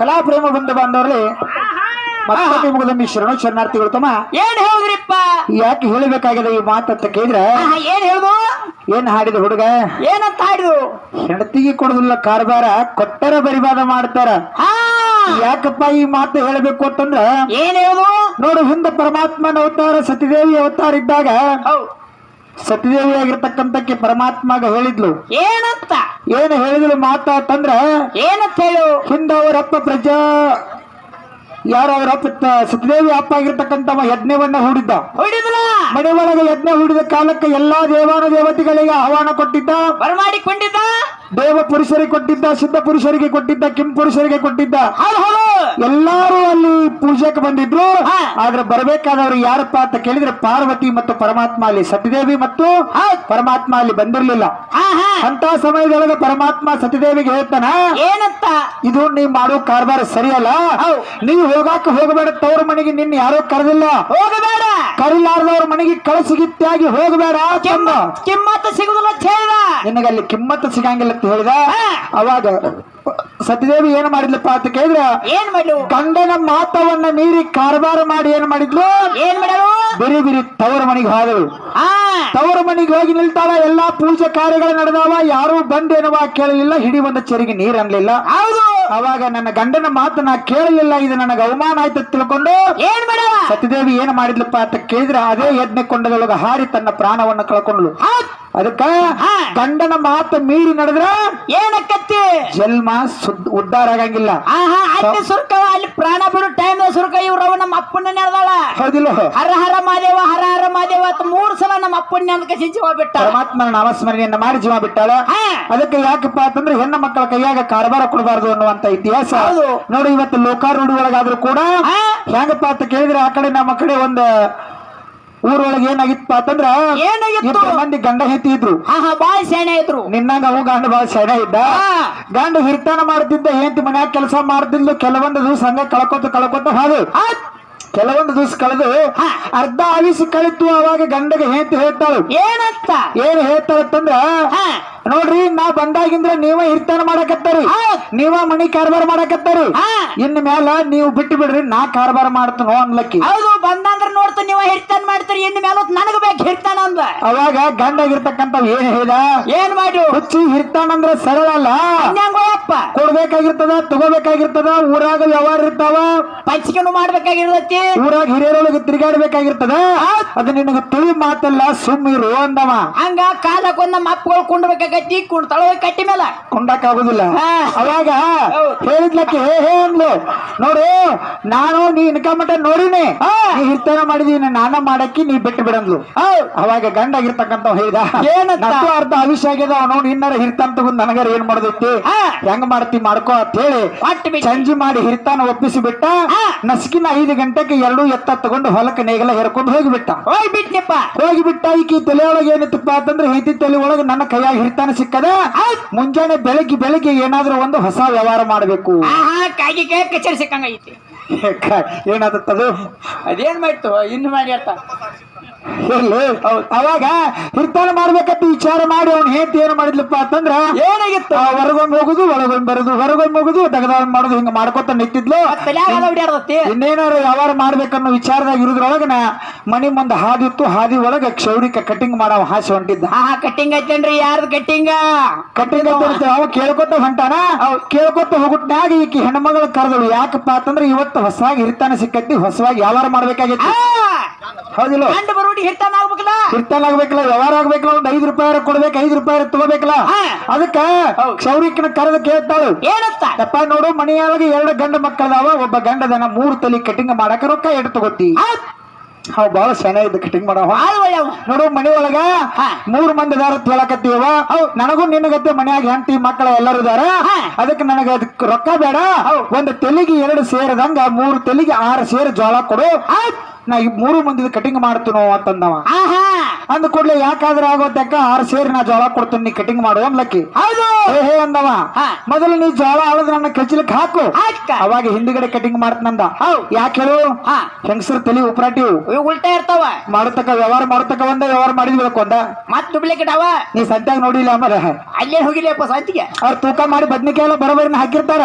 ಕಲಾ ಪ್ರೇಮ ಬಂಧು ಬಾಂಧವರಲ್ಲಿ ಮತ್ತೊಮ್ಮೆ ಶರಣಾರ್ಥಿಗಳು ತಮ್ಮ ಏನ್ ಹೇಳಿದ್ರಿಪ್ಪ? ಯಾಕೆ ಹೇಳಬೇಕಾಗಿದೆ ಈ ಮಾತಂತ ಕೇಳಿದ್ರೆ ಏನ್ ಹೇಳುದು? ಏನ್ ಹಾಡಿದ ಹುಡುಗ? ಏನಂತ ಹಾಡಿದು? ಹೆಂಡತಿಗೆ ಕೊಡುದಿಲ್ಲ ಕಾರ್ಬಾರ ಕೊಟ್ಟರ ಬರಿವಾದ ಮಾಡ್ತಾರ. ಯಾಕಪ್ಪ ಈ ಮಾತು ಹೇಳಬೇಕು ಅಂತಂದ್ರ ಏನ್ ಹೇಳುದು? ನೋಡು ಹಿಂದ ಪರಮಾತ್ಮನ ಅವತಾರ ಸತಿದೇವಿ ಅವತಾರ ಇದ್ದಾಗ. ಸತಿದೇವಿ ಆಗಿರ್ತಕ್ಕಂತಕ್ಕೆ ಪರಮಾತ್ಮಗ ಹೇಳಿದ್ಲು. ಏನಂತ? ಏನು ಹೇಳಿದ್ಲು ಮಾತಾತಂದ್ರ ಏನಂತ ಹೇಳು? ಹಿಂದ ಅವರಪ್ಪ ಪ್ರಜಾ ಯಾರು ಅವರಪ್ಪ ಸತಿದೇವಿ ಅಪ್ಪ ಆಗಿರ್ತಕ್ಕಂಥವ ಯಜ್ಞವನ್ನ ಹೂಡಿದ್ದ. ಹೊಡಿದ್ಲ? ಮನೆ ಒಳಗೆ ಯಜ್ಞ ಹೂಡಿದ ಕಾಲಕ್ಕೆ ಎಲ್ಲಾ ದೇವಾನು ದೇವತೆಗಳಿಗೆ ಆಹ್ವಾನ ಕೊಟ್ಟಿದ್ದ. ಬರಮಾಡಿಕೊಂಡಿದ್ದ? ದೇವ ಪುರುಷರಿಗೆ ಕೊಟ್ಟಿದ್ದ ಸಿದ್ಧ ಪುರುಷರಿಗೆ ಕೊಟ್ಟಿದ್ದ ಕೆಂಪು ಪುರುಷರಿಗೆ ಕೊಟ್ಟಿದ್ದ. ಎಲ್ಲಾರು ಅಲ್ಲಿ ಪೂಜೆಗೆ ಬಂದಿದ್ರು. ಆದ್ರೆ ಬರಬೇಕಾದವರು ಯಾರಪ್ಪ ಅಂತ ಕೇಳಿದ್ರೆ ಪಾರ್ವತಿ ಮತ್ತು ಪರಮಾತ್ಮ ಅಲ್ಲಿ ಸತಿದೇವಿ ಮತ್ತು. ಪರಮಾತ್ಮ ಅಲ್ಲಿ ಬಂದಿರ್ಲಿಲ್ಲ. ಅಂತ ಸಮಯದೊಳಗೆ ಪರಮಾತ್ಮ ಸತಿದೇವಿಗೆ ಹೇಳ್ತಾನ ಏನಂತ? ಇದು ನೀವ್ ಮಾಡೋ ಕಾರ್ಬಾರ ಸರಿಯಲ್ಲ. ನೀವು ಹೋಗಾಕ ಹೋಗಬೇಡ ತವ್ರ ಮನೆಗೆ ನಿನ್ನ ಯಾರೋ ಕರೆದಿಲ್ಲ. ಹೋಗಬೇಡ. ಕರಿಲಾರ್ದವ್ರ ಮನೆಗೆ ಕಳಸಿಗಿತ್ತಾಗಿ ಹೋಗಬೇಡ ತಂದ ಕಿಮ್ಮತ್ತ ಸಿಗುದಿಲ್ಲ ನಿನಗೆ ಅಲ್ಲಿ ಕಿಮ್ಮತ್ತು ಸಿಗಂಗಿಲ್ಲ ಅಂತ ಹೇಳ್ದ. ಅವಾಗ ಸತ್ಯದೇವಿ ಏನ್ ಮಾಡಿದ್ಲಪ್ಪ ಅಂತ ಕೇಳಿದ್ರ ಏನ್ ಮಾಡ್ಲು? ಗಂಡನ ಮಾತವನ್ನ ಮೀರಿ ಕಾರ್ಬಾರ ಮಾಡಿ ಏನ್ ಮಾಡಿದ್ಲು? ಏನ್ ಮಾಡಲು? ಬಿರಿ ಬಿರಿ ತವರ ಮನೆಗೆ ಹೋದಳು. ತವರ ಮನೆಗೆ ಹೋಗಿ ನಿಲ್ತಾಳ ಎಲ್ಲಾ ಪೂಜೆ ಕಾರ್ಯಗಳು ನಡೆದವ ಯಾರು ಬಂದೇನವ ಕೇಳಲಿಲ್ಲ ಹಿಡಿ ಬಂದ ಚರಿಗೆ ನೀರ್ ಅನ್ಲಿಲ್ಲ. ಹೌದು. ಅವಾಗ ನನ್ನ ಗಂಡನ ಮಾತು ನಾ ಕೇಳಲಿಲ್ಲ ಇದು ನನಗೆ ಅವಮಾನ ಆಯ್ತು ತಿಳ್ಕೊಂಡು ಏನ್ ಮಾಡವ? ಸತ್ಯದೇವಿ ಏನ್ ಮಾಡಿದ್ಲಪ್ಪ ಅಂತ ಕೇಳಿದ್ರ ಅದೇ ಯಜ್ಞ ಕೊಂಡದೊಳಗ ಹಾರಿ ತನ್ನ ಪ್ರಾಣವನ್ನ ಕಳ್ಕೊಂಡ್ಳು. ಅದಕ್ಕ. ಗಂಡನ ಮಾತು ಮೀರಿ ನಡೆದ್ರ ಏನಕ್ಕತ್ತಿ ಜನ್ಮ ಉದ್ದಾರ ಆಗಂಗಿಲ್ಲ. ಅಲ್ಲಿ ಸುರ್ಕವ ಅಲ್ಲಿ ಪ್ರಾಣ ಬಿಡು ಟೈಮ್ ಸುರ್ಕ ಇವ್ರವ ನಮ್ಮ ಅಪ್ಪನ ನೆನೆದಾಳ. ಹೌದಿಲ್ಲ. ಹರ ಹರ ಮಾದೇವ ಹರ ಹರ ಮಾದೇವ ಅಂತ ಮೂರ್ ಸಲ ನಮ್ಮ ಅಪ್ಪನ ನೆನಕ ಜೀವ ಬಿಟ್ಟ ಪರಮಾತ್ಮನ ನಾಮಸ್ಮರಣೆಯನ್ನ ಮಾಡಿ ಜೀವ ಬಿಟ್ಟಾಳ. ಅದಕ್ಕೆ ಯಾಕಪ್ಪ ಅಂತಂದ್ರೆ ಹೆಣ್ಣು ಮಕ್ಕಳ ಕೈಯಾಗ ಕಾರಬಾರ ಕೊಡಬಾರದು ಅನ್ನುವಂತ ಇತಿಹಾಸ. ನೋಡಿ ಇವತ್ತು ಲೋಕಾರೂಢಿ ಒಳಗಾದ್ರೂ ಕೂಡ ಹೆಂಗಪ್ಪ ಅಂತ ಕೇಳಿದ್ರೆ ಆ ಕಡೆ ನಮ್ಮ ಕಡೆ ಒಂದ್ ಊರೊಳಗೆ ಏನಾಗಿತ್ತು ಅಂತಂದ್ರ ಏನಾಗಿತ್ತು? ಮಂದಿ ಗಂಡ ಹೆತ್ತಿ ಇದ್ರು. ಆಹಾ ಬಾಳ ಸೆಣೆ ಇದ್ರು. ನಿನ್ನಂಗ ಅವು ಗಂಡ ಬಾಳ ಸೆಣೆ ಇದ್ದ. ಹಾ. ಗಂಡ ಹಿರ್ತಾನ ಮಾಡ್ತಿದ್ದ ಹೆಂಡತಿ ಮನ್ಯಾಗ ಕೆಲಸ ಮಾಡ್ತಿದ್ಲು ಕೆಲವೊಂದು ದಿವಸ ಹಂಗ ಕಳ್ಕೊತ ಕಳ್ಕೊತ ಹಾಗೆ ಹೌದ್. ಕೆಲವೊಂದು ದಿವಸ ಕಳೆದು ಹಾ. ಅರ್ಧ ಆವಿಸಿ ಕಳಿತು ಅವಾಗ ಗಂಡಗೆ ಹೆಂಡತಿ ಹೇಳ್ತಾಳು. ಏನಂತ? ಏನ್ ಹೇಳ್ತಾಳಂದ್ರ ಹಾ. ನೋಡ್ರಿ ನಾ ಬಂದಾಗಿಂದ್ರ ನೀವ ಇರ್ತಾನ ಮಾಡಕತ್ತಾರಿ. ನೀವ ಮನಿ ಕಾರ್ಬಾರ ಮಾಡಕತ್ತಾರಿ. ಹಾ. ಇನ್ ಮ್ಯಾಲ ನೀವು ಬಿಟ್ಟು ಬಿಡ್ರಿ ನಾ ಕಾರಬಾರ ಮಾಡ್ತನೋ ಅನ್ಲಕ್ಕಿ. ಹೌದು ನೋಡ್ತ ನೀವು ಹಿಡ್ತಾನ ಮಾಡ್ತೀರಿ ಇನ್ನು ಮೇಲೆ ನನಗ ಹಿಡ್ತಾನ ಅಂದ ಅವಾಗ ಗಂಡಾಗಿರ್ತಕ್ಕಂತ ಏನ್ ಹೇಳಿದ? ಏನ್ ಮಾಡು? ಹುಚ್ಚಿ ಹಿರ್ತಾನಂದ್ರ ಸರಳ ಅಲ್ಲ ಕೊಡ್ಬೇಕಾಗಿರ್ತದ ತಗೋಬೇಕಾಗಿರ್ತದ ಊರಾಗ ವ್ಯವಹಾರ ಇರ್ತಾವ. ಪಂಚಿಕೆನು ಮಾಡ್ಬೇಕಾಗಿರ್ತೈತಿ. ಊರಾಗ ಹಿರಿಯರೊಳಗೆ ತಿರುಗಾಡ್ಬೇಕಾಗಿರ್ತದ. ಅದು ನಿನಗ ತಿಳಿ ಮಾತಲ್ಲ ಸುಮ್ಮಿರು ಅಂದವ. ಹಂಗ ಕಾಲಕ್ಕೊಂದ್ ನಮ್ಮ ಅಪ್ಪಗಳು ಕುಂಡ್ಬೇಕಾಗತ್ತಿ ಕುಂಡ್ ತಳ ಕಟ್ಟಿ ಮೇಲ. ಕುಂಡಕ್ ಆಗುದಿಲ್ಲ. ಅವಾಗ. ಹೇಳಿದ್ಲಕ್ಕೆ ಹೇ ಹೇ ಅಂದ್ಲು. ನೋಡು ನಾನು ನೀ ಮಟ್ಟ ನೋಡಿನಿ. ಹಿರ್ತಾನ ಮಾಡಿದೀನಿ ನಾನ ಮಾಡಕ್ಕಿ ನೀ ಬಿಟ್ಟು ಬಿಡಂದ್ಲು. ಅವಾಗ ಗಂಡ ಆಗಿರ್ತಕ್ಕಂತ ಹೇಳಿದ ಏನಂತ? ಅರ್ಧ ಆಗ್ಯದ ಅವನು ಇನ್ನಾರ ಹಿರ್ತಾನ ತಗೊಂಡ್ ನನಗಾರ ಏನ್ ಮಾಡೋದೈತಿ? ಹಾ. ಹೆಂಗ್ ಮಾಡ್ತಿ ಮಾಡ್ಕೋ ಅಂತ ಹೇಳಿ ಚಂಜಿ ಸಂಜೆ ಮಾಡಿ ಹಿರ್ತಾನ ಒಪ್ಪಿಸಿ ಬಿಟ್ಟ. ನಸ್ಕಿನ ಐದು ಗಂಟೆಗೆ ಎರಡು ಎತ್ತ ತಗೊಂಡು ಹೊಲಕ್ಕೆ ನೇಗಲ ಹೇರ್ಕೊಂಡು ಹೋಗಿಬಿಟ್ಟ. ಹೋಗಿಬಿಟ್ಟಪ್ಪ ಹೋಗಿಬಿಟ್ಟ ಈಕಿ ತಲೆ ಒಳಗೆ ಏನಿತ್ತಪ್ಪ ಅಂತಂದ್ರೆ ಹೆಂಡತಿ ತಲೆ ಒಳಗೆ ನನ್ನ ಕೈಯಾಗ ಹಿರ್ತಾನ ಸಿಕ್ಕದ? ಮುಂಜಾನೆ ಬೆಳಗ್ಗೆ ಬೆಳಿಗ್ಗೆ ಏನಾದ್ರೂ ಒಂದು ಹೊಸ ವ್ಯವಹಾರ ಮಾಡಬೇಕು. ಕಚೇರಿ ಸಿಕ್ಕಂಗೈತಿ. ಏನಾದತ್ತದು? ಅದೇನ್ ಮಾಡ್ತು? ಇನ್ನು ಮಾಡಿ. ಅವಾಗ ಹಿರ್ತಾನ ಮಾಡ್ಬೇಕಂತ ವಿಚಾರ ಮಾಡಿ ಅವ್ನ ಹೆಂಡತಿ ಏನ್ ಮಾಡಿದ್ಲಪ್ಪ ಅಂತಂದ್ರ ಏನಾಗಿತ್ತು? ಆ, ಹೊರಗೊಮ್ಮೆ ಹೋಗುದು ಒಳಗೊಂದ್ ಬರುದು ಹೊರಗೊಂದ್ ಹೋಗುದು ದಗದಾಳ ಮಾಡುದು ಹಿಂಗ ಮಾಡ್ಕೊತ ನಿಂತಿದ್ಲು. ಇನ್ನೇನಾರು ವ್ಯವಹಾರ ಮಾಡ್ಬೇಕನ್ನೋ ವಿಚಾರದಾಗ ಇರುದ್ರೊಳಗ ನಾ ಮನಿ ಮುಂದೆ ಹಾದಿ ಇತ್ತು ಹಾದಿ ಒಳಗ ಕ್ಷೌರಿಕ ಕಟಿಂಗ್ ಮಾಡವ ಹಾಸಿ ಹೊಂಟಿದ್ದ. ಹಾ ಕಟಿಂಗ್ ಐತೇನ್ರಿ ಯಾರ್ದು ಕಟಿಂಗ್ ಕಟಿಂಗ್ ಅವ ಕೇಳ್ಕೊತ ಹೊಂಟಾನ? ಕೇಳ್ಕೊತ ಹೋಗುಟ್ನಾಗ ಈಕಿ ಹೆಣ್ಮಗಳ ಕರೆದಳು. ಯಾಕಪ್ಪ ಅಂತಂದ್ರೆ ಇವತ್ತು ಹೊಸವಾಗಿ ಇರ್ತಾನೆ ಸಿಕ್ಕತ್ತಿ ಹೊಸವಾಗಿ ವ್ಯವಹಾರ ಮಾಡ್ಬೇಕಾಗಿತ್ತು. ಹೌದಿಲ್ಲ? ಗಂಡ ಬರೋಡಿ ಹಿರ್ತಾನ ಆಗ್ಬೇಕಲ್ಲ ಹಿರ್ತಾನ ಆಗ್ಬೇಕಲ್ಲ ವ್ಯವಹಾರ ಆಗ್ಬೇಕಲ್ಲ ಒಂದ್ ಐದು ರೂಪಾಯಿ ಕೊಡ್ಬೇಕು ಐದು ರೂಪಾಯಿ ತಗೋಬೇಕಲ್ಲ? ಹಾ. ಅದಕ್ಕ ಕ್ಷೌರಿಕನ ಕರೆದ ಕೇಳ್ತಾಳು. ಏನಂತ? ಅಪ್ಪ ನೋಡು ಮನೆಯೊಳಗೆ ಎರಡು ಗಂಡ ಮಕ್ಕಳದಾವ ಒಬ್ಬ ಗಂಡದನ ಮೂರು ತಲಿ ಕಟಿಂಗ್ ಮಾಡಕ ರೊಕ್ಕ ಎಡ್ ತಗೋತಿ. ಹೌದ್. ಅವ್ ಬಹಳ ಸೆನ ಇದ್ದ ಕಟಿಂಗ್ ಮಾಡವ. ಬಾಳ ಒಳ್ಳೆವ ನೋಡು ಮನೆಯೊಳಗ ಮೂರು ಹಾ. ಮೂರ್ ಮಂದಿ ದಾರ ತೊಳಕತ್ತೀವ ನನಗೂ ನಿನಗತ್ತೆ ಮನ್ಯಾಗ ಹೆಂಡತಿ ಮಕ್ಕಳ ಎಲ್ಲರೂ ಇದಾರ. ಹಾ. ಅದಕ್ಕೆ ನನಗೆ ಅದಕ್ಕೆ ರೊಕ್ಕ ಬೇಡ. ಒಂದು ತೆಲಿಗೆ ಎರಡು ಸೇರದಂಗ ಮೂರು ತೆಲಿಗೆ ಆರು ಸೇರು ಜೋಳ ಕೊಡು. ನಾ ಮೂರು ಮಂದಿ ಕಟಿಂಗ್ ಮಾಡ್ತೀನೋ ಅಂತಂದವ. ಆಹಾ ಅಂದ ಕೂಡ್ಲೆ ಯಾಕಾದ್ರೆ ಆಗೋದಕ್ಕ ಆರು ಸೇರಿ ನಾ ಜೋಳ ಕೊಡ್ತೀನಿ ನೀ ಕಟಿಂಗ್ ಮಾಡು ಅನ್ಲಕ್ಕಿ ಹೌದು. ಹೇ ಹೇ ಅಂದವ. ಮೊದಲು ನೀ ಜೋಳ ಅಳದ್ ನನ್ನ ಕಚ್ಚಲಿಕ್ಕೆ ಹಾಕು. ಅವಾಗ ಹಿಂದ್ಗಡೆ ಕಟಿಂಗ್ ಮಾಡ್ತನಂದ ಯಾಕೆ ಹೇಳು? ಹೆಂಗಸರು ತಲೆ ಉಪರಾಟಿವು ಉಲ್ಟಾ ಇರ್ತಾವ. ಮಾಡತಕ್ಕ ವ್ಯವಹಾರ ಮಾಡತಕ್ಕ ಒಂದ ವ್ಯವಹಾರ ಮಾಡಿದ್ಬೇಕು ಒಂದ ಮತ್ ಡುಪ್ಲಿಕೇಟ್ ಅವ ನೀ ಸದ್ಯಾಗ ನೋಡಿಲ್ಲ ಆಮೇಲೆ. ಅಲ್ಲೇ ಹೋಗಿಲ್ಲಪ್ಪ ಸಂತಿಗೆ. ಅವ್ರ ತೂಕ ಮಾಡಿ ಬದ್ನಿಕಾಯಿ ಎಲ್ಲ ಬರೋಬರಿನ ಹಾಕಿರ್ತಾರ.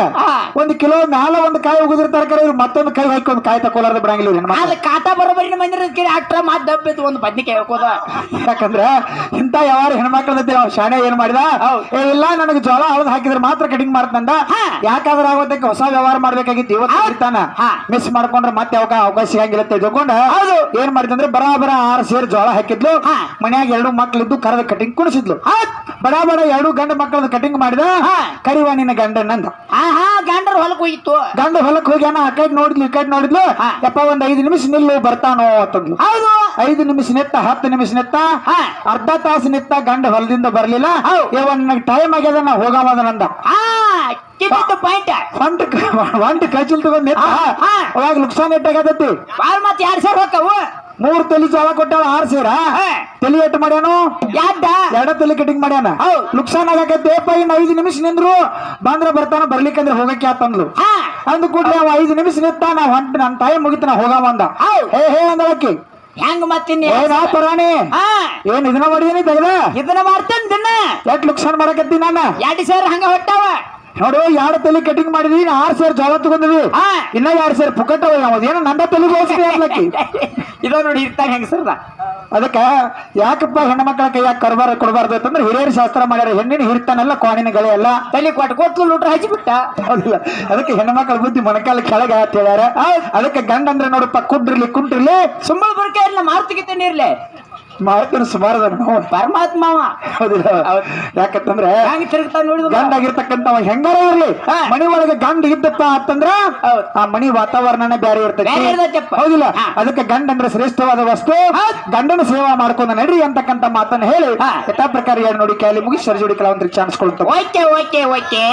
ಒಂದ್ ಕಿಲೋ ಮ್ಯಾಲ ಒಂದ್ ಕಾಯಿ ಉಗಿದಿರ್ತಾರ ಕರೆ ಇವ್ರು ಮತ್ತೊಂದು ಕೈ ಹಾಕಿ ಒಂದ್ ಕಾಯಿ ತಕೊಲಾರ್ದ ಬಿಡಂಗಿಲ್ಲ ಕಾಟ ಬರೋಬರಿನ ಮಂದಿರ ಕೇಳಿ ಮಾತ್ ದಬ್ಬಿತ್ತು ಒಂದ್ ಬದ್ನಿಕಾಯಿ ಹಾಕೋದ. ಯಾಕಂದ್ರ ಇಂತ ಯಾರು ಹೆಣ್ಮಕ್ಳ ಅವ್ನು ಶಾಣೆ ಏನ್ ಮಾಡಿದ? ಎಲ್ಲ ನನಗೆ ಜೋಳ ಹಳದ್ ಹಾಕಿದ್ರೆ ಮಾತ್ರ ಕಟಿಂಗ್ ಮಾಡ್ತಂದ ಯಾಕಂದ್ರೆ ಆಗೋದಕ್ಕೆ ಹೊಸ ವ್ಯವಹಾರ ಮಾಡ್ಬೇಕಾಗಿತ್ತು ಇವತ್ತು ಇರ್ತಾನ. ಮಿಸ್ ಮಾಡ್ಕೊಂಡ್ರೆ ಮತ್ತೆ ಅವಾಗ ಅವಕಾಶ ಸಿಗಂಗಿಲ್ಲ ತಿಳ್ಕೊಂಡ ಹೌದು. ಏನ್ ಮಾಡಿದಂದ್ರೆ ಬರಾಬರ ಆರು ಸೇರ್ ಜೋಳ ಹಾಕಿದ್ಲು. ಮನ್ಯಾಗ ಎರಡು ಮಕ್ಳಿದ್ದು ಕರದ ಕಟಿಂಗ್ ಕುಣಿಸಿದ್ಲು. ಬರಾಬರ ಬಡ ಎರಡು ಗಂಡ ಮಕ್ಕಳದ ಕಟಿಂಗ್ ಮಾಡಿದ. ಕರಿವ ನಿನ್ನ ಗಂಡನಂದ. ಆಹಾ. ಗಂಡರ್ ಹೊಲಕ್ ಹೋಗಿತ್ತು. ಗಂಡ ಹೊಲಕ್ ಹೋಗ್ಯಾನ ಆ ಕಡೆ ನೋಡಿದ್ಲು ಈ ಕಡೆ ನೋಡಿದ್ಲು. ಯಪ್ಪ ಒಂದ್ ಐದು ನಿಮಿಷ ನಿಲ್ಲು ಬರ್ತಾನೋ ಅಂತಂದ್ಲು. ಹೌದು. ಐದು ನಿಮಿಷ ನಿತ್ತ ಹತ್ತು ನಿಮಿಷ ನಿತ್ತ. ಅರ್ಧ ತಾಸು ನಿತ್ತ ಗಂಡ ಹೊಲದಿಂದ ಬರ್ಲಿಲ್ಲ. ಇವನ್ ಟೈಮ್ ಆಗ್ಯದ ನಾ ಹೋಗಮದನಂದ ಹಾ ಕಿತ್ತು ಪಾಯಿಂಟ್ ಒಂಟ ಒಂಟ ಕಚಿಲ್ ತಗೊಂಡ್ ನೆತ್ತ. ಅವಾಗ ನುಕ್ಸಾನ್ ಎಟ್ಟಾಗತೈತಿ ಬಾಳ್ ಮತ್ತೆ ಎರಡ್ ಸಾವಿರ ಹೋಕ್ಕವು. ಮೂರ್ ತಲೆ ಜೋಳ ಕೊಟ್ಟಾವ ಆರ್ ಸೇರ. ತಲೆ ಎಟ್ ಮಾಡ್ಯಾನು? ಎರಡ ತಲೆ ಕಟಿಂಗ್ ಮಾಡ್ಯಾನ. ನುಕ್ಸಾನ್ ಆಗಕೈತೆ ಐದು ನಿಮಿಷ ನಿಂದ್ರು ಬಂದ್ರ ಬರ್ತಾನ ಬರ್ಲಿಕ್ಕಂದ್ರೆ ಹೋಗಕ್ಕೆ ಆತಂದ್ಲು. ಅಂದ ಕೂಡ್ಲೆ ಅವ ಐದು ನಿಮಿಷ ನಿಂತ ನಾ ಹೊಂಟ ನನ್ ತಾಯಿ ಮುಗಿತ ನಾ ಹೋಗಾವ ಅಂದ. ಹೇ ಹೇ ಅಂದಳಕ್ಕಿ ಹೆಂಗ್ ಮತ್ತಿನ್ ಏನಾ ಪರಾಣಿ ಏನ್ ಇದನ್ನ ಮಾಡಿದೀನಿ ತೆಗ್ದ? ಇದನ್ನ ಮಾಡ್ತೇನೆ ದಿನ. ಎಟ್ ನುಕ್ಸಾನ್ ಮಾಡಕತ್ತಿ ನಾನು? ಎರಡು ಸಾವಿರ ಹಂಗ ಹೊಟ್ಟಾವ. ನೋಡು ಎರಡು ತಲೆ ಕಟಿಂಗ್ ಮಾಡಿದ್ವಿ ಆರ್ ಸೇರ್ ಜೋಳ ತಗೊಂಡಿದ್ವಿ. ಇಲ್ಲ ಇನ್ನ ಸರ್ ಸೇರ್ ಪುಕಟ್ ಏನೋ ನಂದ ತಲೆ ಹೋಗ್ತೀವಿ ಅನ್ಲಕ್ಕಿ ಇದ ನೋಡಿ ಹೆಂಗ್ ಹೆಂಗಸರ್ದ. ಅದಕ್ಕ ಯಾಕಪ್ಪ ಹೆಣ್ಮಕ್ಳ ಕೈಯಾಗ ಕರ್ಬಾರ ಕೊಡಬಾರ್ದು ಅಂತಂದ್ರೆ ಹಿರಿಯರ ಶಾಸ್ತ್ರ ಮಾಡ್ಯಾರ ಹೆಣ್ಣಿನ ಹಿರ್ತಾನಲ್ಲ ಕೋಣಿನ ಗಳೆ ಅಲ್ಲ. ತಲೆ ಕೊಟ್ಟು ಕೊಟ್ಟು ಲೂಟ್ರ ಹಚ್ಚಿಬಿಟ್ಟ ಅದಕ್ಕೆ ಅದಕ್ಕೆ ಮಕ್ಕಳ ಬುದ್ಧಿ ಮೊಣಕಾಲ ಕೆಳಗ ಅಂತ ಹೇಳ್ಯಾರ. ಅದಕ್ಕೆ ಗಂಡ ಅಂದ್ರೆ ನೋಡಪ್ಪ ಕುಡ್ರಿಲಿ ಕುಂಟ್ರಿಲಿ. ಸುಮ್ಮನೆ ಬರ್ಕೆ ಇರ್ಲಿ ಮಾರುತಿಗಿತ್ತೇನೆ ಇರ್ಲಿ. ಮಾಡ್ತಾನೆ ಸುಮಾರು ಪರಮಾತ್ಮ ಹೌದಿಲ್ಲ. ಯಾಕಂತಂದ್ರೆ ಹೆಂಗ್ ತಿರುಗ್ತಾ ನೋಡಿದ ಗಂಡ ಆಗಿರ್ತಕ್ಕಂಥವ ಹೆಂಗಾರ ಇರ್ಲಿ. ಮನಿ ಒಳಗೆ ಗಂಡ ಇದ್ದಪ್ಪ ಅಂತಂದ್ರ ಆ ಮನಿ ವಾತಾವರಣನೇ ಬೇರೆ ಇರ್ತದೆ. ಹೌದಿಲ್ಲ. ಅದಕ್ಕೆ ಗಂಡ ಅಂದ್ರೆ ಶ್ರೇಷ್ಠವಾದ ವಸ್ತು. ಗಂಡನ ಸೇವಾ ಮಾಡ್ಕೊಂಡ ನಡ್ರಿ ಅಂತಕ್ಕಂಥ ಮಾತನ್ನ ಹೇಳಿ. ಯಥಾ ಪ್ರಕಾರ ನೋಡಿ ಮುಗಿಸಿ ಸರಿ ಜೋಡಿ ಕೆಲವೊಂದು ಚಾನ್ಸ್ ಕೊಡ್ತಾರೆ ಓಕೆ ಓಕೆ ಓಕೆ.